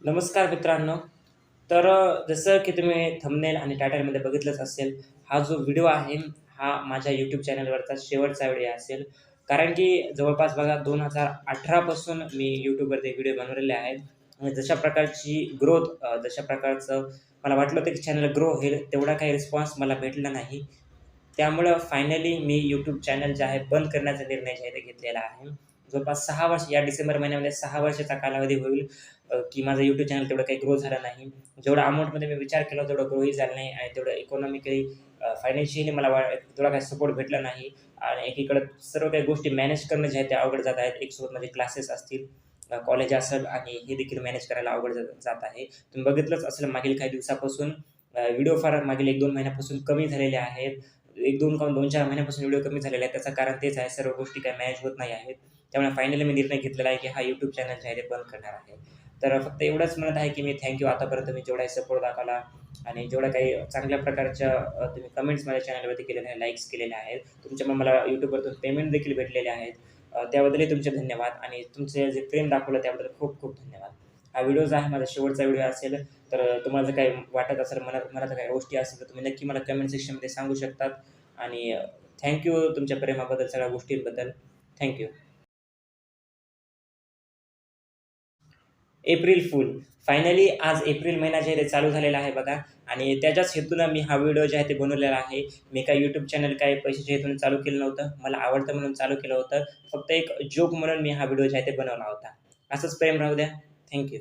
नमस्कार मित्रांनो. तर जसं की तुम्ही थंबनेल आणि टायटलमध्ये बघितलंच असेल हा जो व्हिडिओ आहे हा माझ्या यूट्यूब चॅनलवरचा शेवटचा व्हिडिओ असेल. कारण की जवळपास बघा दोन हजार अठरापासून मी यूट्यूबवरती व्हिडिओ बनवलेले आहेत. आणि जशा प्रकारची ग्रोथ जशा प्रकारचं मला वाटलं होतं की चॅनल ग्रो होईल तेवढा काही रिस्पॉन्स मला भेटला नाही. त्यामुळं फायनली मी यूट्यूब चॅनल जे आहे बंद करण्याचा निर्णय जे आहे ते घेतलेला आहे. जवळपास सहा वर्ष या डिसेंबर महिन्यामध्ये सहा वर्षाचा कालावधी होईल की माझं यूट्यूब चॅनल तेवढं काही ग्रो झाला नाही. जेवढा अमाऊंटमध्ये मी विचार केला तेवढं ग्रोही झालं नाही आणि तेवढं इकॉनॉमिकली फायनान्शियली मला वा तेवढा काही सपोर्ट भेटला नाही. आणि एकीकडं सर्व काही गोष्टी मॅनेज करणं जे आहे त्या अवघड जात आहेत. एकसोबत माझे क्लासेस असतील कॉलेज असेल आणि हे देखील मॅनेज करायला अवघड जात आहे. तुम्ही बघितलंच असेल मागील काही दिवसापासून व्हिडिओ फार मागील एक दोन महिन्यापासून कमी झालेले आहेत. एक दोन किंवा दोन चार महिन्यापासून व्हिडिओ कमी झालेला आहे त्याचं कारण तेच आहे सर्व गोष्टी काही मॅनेज होत नाही आहेत. त्यामुळे फायनली मी निर्णय घेतलेला आहे की हा यूट्यूब चॅनल जे आहे ते बंद करणार आहे. तर फक्त एवढंच म्हणत आहे की मी थँक्यू आतापर्यंत मी जेवढा सपोर्ट दाखवला आणि जेवढ्या काही चांगल्या प्रकारच्या तुम्ही कमेंट्स माझ्या चॅनलवरती केलेल्या आहेत लाईक्स केलेल्या आहेत. तुमच्यामुळे मला यूट्यूबवरतून पेमेंट देखील भेटलेले आहेत. त्याबद्दलही तुमचे धन्यवाद आणि तुमचे जे प्रेम दाखवलं त्याबद्दल खूप खूप धन्यवाद. हा व्हिडिओज जो आहे माझा शेवटचा व्हिडिओ असेल तर तुम्हाला जर काही वाटत असेल मनात मनात काही गोष्टी असेल तर तुम्ही नक्की मला कमेंट सेक्शनमध्ये सांगू शकतात. आणि थँक्यू तुमच्या प्रेमाबद्दल सगळ्या गोष्टींबद्दल. Thank you April fool finally आज एप्रिल महिना जे आहे ते चालू झालेला आहे बघा. आणि त्याच्याच हेतूनं मी हा व्हिडिओ जे आहे ते बनवलेला आहे. मी काय यूट्यूब चॅनल काय पैशाच्या हेतून चालू केलं नव्हतं मला आवडतं म्हणून चालू केलं होतं. फक्त एक जोक म्हणून मी हा व्हिडिओ जे आहे ते बनवला होता. असंच प्रेम राहू द्या. थँक्यू